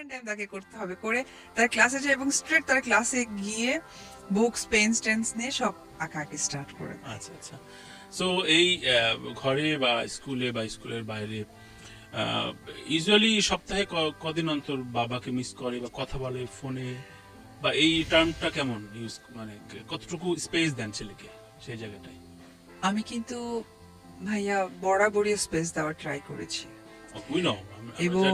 Second time তাকে করতে হবে। করে তার ক্লাসে যায় এবং স্ট্রেট তার ক্লাসে গিয়ে বুকস পেন টেন্স নিয়ে সব আঁকা আঁকি স্টার্ট করে আচ্ছা আচ্ছা। সো এই ঘরে বা স্কুলে বা স্কুলের বাইরে ইউজুয়ালি সপ্তাহে কদিন অন্তর বাবাকে মিস করে বা কথা বলে ফোনে? বা এই টার্মটা কেমন ইউজ মানে কতটুকু স্পেস দেন ছেলেকে সেই জায়গাটায়? আমি কিন্তু ভাইয়া বরাবরই স্পেস দেওয়ার ট্রাই করেছি। এবং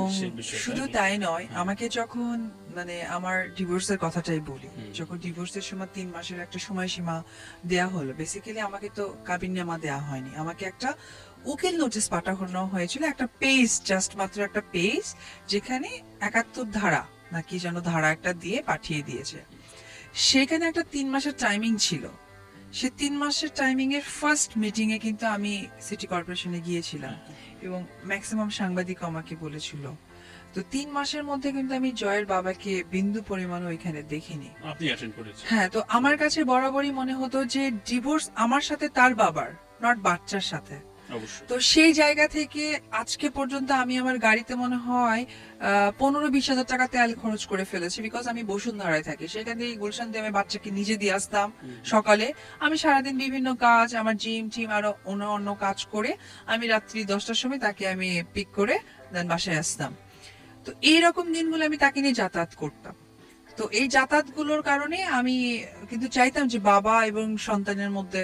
শুধু তাই নয় আমাকে যখন মানে আমার ডিভোর্সের কথাটাই বলি। যখন ডিভোর্সের সময় তিন মাসের একটা সময়সীমা দেয়া হলো বেসিক্যালি আমাকে তো কাবিননামা দেয়া হয়নি। আমাকে একটা উকিল নোটিশ পাঠানো হয়েছিল একটা পেজ জাস্ট মাত্র একটা পেজ যেখানে একাত্তর ধারা নাকি যেন ধারা একটা দিয়ে পাঠিয়ে দিয়েছে। সেখানে একটা তিন মাসের টাইমিং ছিল। সে তিন মাসের টাইমিং এর ফার্স্ট মিটিং এ কিন্তু আমি সিটি কর্পোরেশনে গিয়েছিলাম। এবং ম্যাক্সিমাম সাংবাদিক আমাকে বলেছিল। তো তিন মাসের মধ্যে কিন্তু আমি জয়ের বাবাকে বিন্দু পরিমাণ ওইখানে দেখিনি। হ্যাঁ তো আমার কাছে বরাবরই মনে হতো যে ডিভোর্স আমার সাথে তার বাবার নট বাচ্চার সাথে। তো সেই জায়গা থেকে আজকে পর্যন্ত আমি আমার গাড়িতে মনে হয় পনেরো বিশ হাজার টাকা তেল খরচ করে ফেলেছি বিকজ আমি বসুন্ধরায় থাকি। সেখান থেকে গুলশান দিয়ে আমি বাচ্চাকে নিজে দিয়ে আসতাম সকালে। আমি সারাদিন বিভিন্ন কাজ আমার জিম টিম আরও অন্য অন্য কাজ করে আমি রাত্রি দশটার সময় তাকে আমি পিক করে দেন বাসায় আসতাম। তো এইরকম দিনগুলো আমি তাকে নিয়ে যাতায়াত করতাম। তো এই যাতায়াতগুলোর কারণে আমি কিন্তু চাইতাম যে বাবা এবং সন্তানের মধ্যে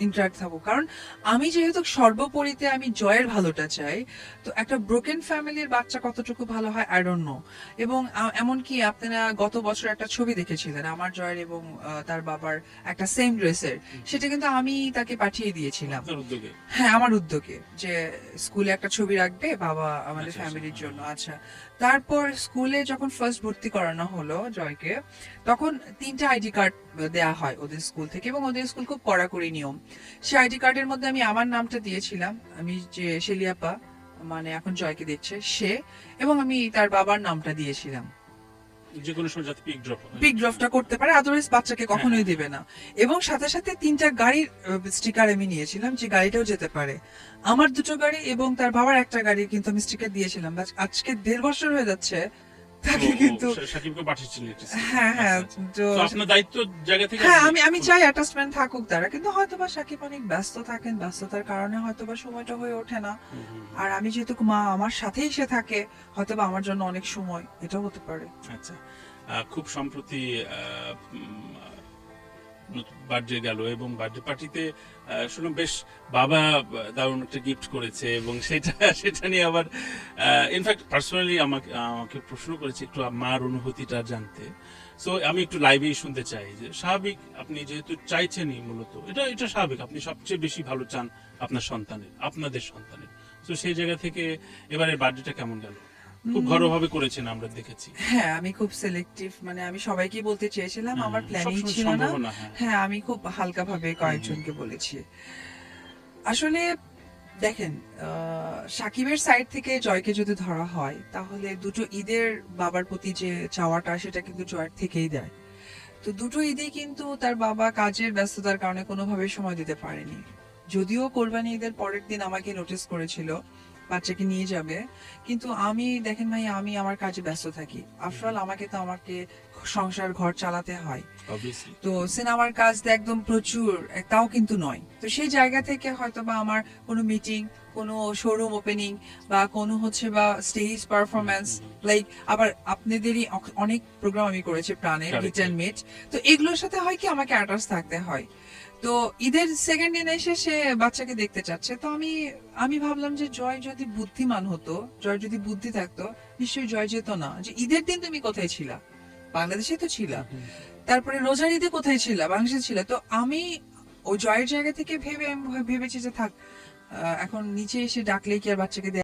ইন্টারাক্ট থাকুক। কারণ আমি যেহেতু সর্বোপরিতে আমি জয়ের ভালোটা চাই তো একটা ব্রোকেন ফ্যামিলির বাচ্চা কতটুকু ভালো হয় আই ডোন্ট নো এবং এমনকি আপনারা গত বছর একটা ছবি দেখেছিলেন আমার জয়ের এবং তার বাবার একটা সেম ড্রেসের সেটা কিন্তু আমি তাকে পাঠিয়ে দিয়েছিলাম। হ্যাঁ আমার উদ্যোগে যে স্কুলে একটা ছবি রাখবে বাবা আমাদের আচ্ছা, ফ্যামিলির আচ্ছা। জন্য। আচ্ছা তারপর স্কুলে যখন ফার্স্ট ভর্তি করানো হলো জয়কে তখন তিনটা আইডি কার্ড দেয়া হয় ওদের স্কুল থেকে এবং ওদের স্কুল খুব কড়াকড়ি নিয়ম। সেই আইডি কার্ডের মধ্যে আমি আমার নামটা দিয়েছিলাম আমি যে শেলিয়াপা মানে এখন জয়কে দেখছে সে এবং আমি তার বাবার নামটা দিয়েছিলাম। যে কোনো সময় যাতে পিক ড্রপ পিক ড্রপটা করতে পারে আদারওয়াইজ বাচ্চাকে কখনোই দিবে না। এবং সাথে সাথে তিনটা গাড়ির স্টিকার আমি নিয়েছিলাম যে গাড়িটাও যেতে পারে। আমার দুটো গাড়ি এবং তার বাবার একটা গাড়ি কিন্তু আমি স্টিকার দিয়েছিলাম। আজকে দেড় বছর হয়ে যাচ্ছে তাকে কিন্তু সাকিবকে পাঠিয়েছিলেন হ্যাঁ হ্যাঁ আচ্ছা, আচ্ছা। তো আপনার দায়িত্ব জায়গা থেকে হ্যাঁ আমি আমি চাই অ্যাটাচমেন্ট থাকুক তারা কিন্তু হয়তোবা সাকিব অনেক ব্যস্ত থাকেন ব্যস্ততার কারণে হয়তোবা সময়টা হয়ে ওঠে না। আর আমি যেহেতু মা আমার সাথেই সে থাকে হয়তোবা আমার জন্য অনেক সময় এটাও হতে পারে। আচ্ছা। খুব সম্প্রতি বার্থডে গেল এবং বার্থডে পার্টিতে বেশ বাবা দারুণ একটা গিফট করেছে এবং সেটা সেটা নিয়ে আবার ইনফ্যাক্ট পার্সোনালি আমাকে আমাকে প্রশ্ন করেছে একটু মার অনুভূতিটা জানতে। সো আমি একটু লাইভেই শুনতে চাই যে স্বাভাবিক আপনি যেহেতু চাইছেনই মূলত, এটা এটা স্বাভাবিক, আপনি সবচেয়ে বেশি ভালো চান আপনার সন্তানের, আপনাদের সন্তানের। তো সেই জায়গা থেকে এবারে বার্থডেটা কেমন গেল? খুব করেছেন আমরা দেখেছি। হ্যাঁ আমি খুব সিলেক্টিভ মানে আমি সবাইকে বলতে চেয়েছিলাম আমার প্ল্যানিং ছিল না। হ্যাঁ। হ্যাঁ আমি খুব কয়েকজনকে বলেছি। আসলে দেখেন সাকিবের সাইড থেকে জয়কে যদি ধরা হয় তাহলে দুটো ঈদের বাবার প্রতি যে চাওয়াটা সেটা কিন্তু জয়ের থেকেই দেয়। তো দুটো ঈদে কিন্তু তার বাবা কাজের ব্যস্ততার কারণে কোনোভাবে সময় দিতে পারেনি। যদিও কোরবানি ঈদের পরের দিন আমাকে নোটিস করেছিল বাচ্চাকে নিয়ে যাবে। কিন্তু আমি দেখেন ভাই আমি আমার কাজে ব্যস্ত থাকি। আফরাল আমাকে তো আমাকে সংসার ঘর চালাতে হয়। তো সিনেমার কাজ একদম প্রচুর তাও কিন্তু নয়। তো সেই জায়গা থেকে হয়তো বা আমার কোনো মিটিং কোনো শোরুম ওপেনিং বা কোনো হচ্ছে বা স্টেজ পারফরমেন্স লাইক আবার আপনাদেরই অনেক প্রোগ্রাম আমি করেছি প্রাণের. রিটার্ন মিট তো এগুলোর সাথে হয় কি আমাকে অ্যাটাচ থাকতে হয়। তো ঈদের সেকেন্ড দিন এসে সে বাচ্চাকে দেখতে চাচ্ছে। তো আমি আমি ভাবলাম যে জয় যদি বুদ্ধিমান হতো জয় যদি বুদ্ধি থাকতো নিশ্চয়ই জয় যেত না। যে ঈদের দিন তুমি কোথায় ছিলা? বাংলাদেশে তো ছিলা। তারপরে রোজার ঈদে কোথায় ছিল? বাংলাদেশে ছিল। তো আমি ওই জয়ের জায়গা থেকে ভেবে ভেবেছি যে থাক এখন নিচে এসে ডাকলেই কি আর বাচ্চাকে